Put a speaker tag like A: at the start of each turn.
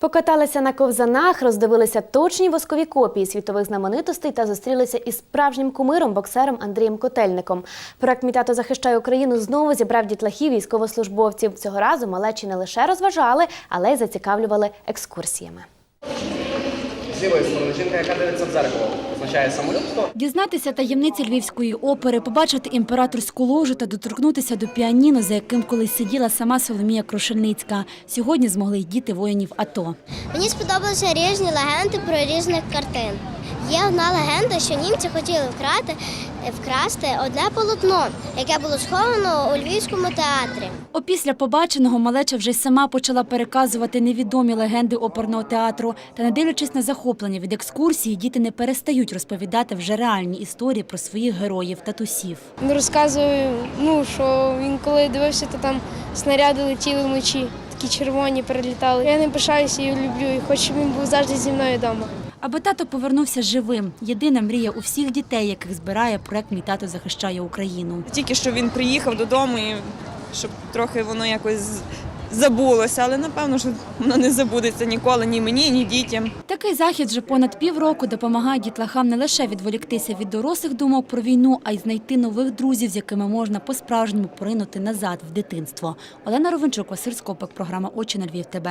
A: Покаталися на ковзанах, роздивилися точні воскові копії світових знаменитостей та зустрілися із справжнім кумиром, боксером Андрієм Котельником. Проект «Мітато захищає Україну знову зібрав дітлахів військовослужбовців. Цього разу малечі не лише розважали, але й зацікавлювали екскурсіями.
B: З лівої сторони жінка, яка дивиться в зеркало, означає самолюбство.
C: Дізнатися таємниці львівської опери, побачити імператорську ложу та доторкнутися до піаніно, за яким колись сиділа сама Соломія Крушельницька. Сьогодні змогли й діти воїнів АТО.
D: Мені сподобалися різні легенди про різних картин. Є одна легенда, що німці хотіли вкрати, вкрасти одне полотно, яке було сховано у Львівському театрі.
C: Опісля побаченого малеча вже й сама почала переказувати невідомі легенди оперного театру. Та не дивлячись на захоплення від екскурсії, діти не перестають розповідати вже реальні історії про своїх героїв татусів.
E: Він розказує, ну, що він коли дивився, то там снаряди летіли вночі, такі червоні перелітали. Я не пишаюся і люблю, і хочу, щоб він був завжди зі мною вдома.
C: Аби тато повернувся живим. Єдина мрія у всіх дітей, яких збирає проект Мій тато захищає Україну.
F: Тільки що він приїхав додому, і щоб трохи воно якось забулося, але напевно, що воно не забудеться ніколи ні мені, ні дітям.
C: Такий захід вже понад півроку допомагає дітлахам не лише відволіктися від дорослих думок про війну, а й знайти нових друзів, з якими можна по-справжньому поринути назад в дитинство. Олена Ровенчук, Василь Скопик, програма Очі на Львів. ТБ.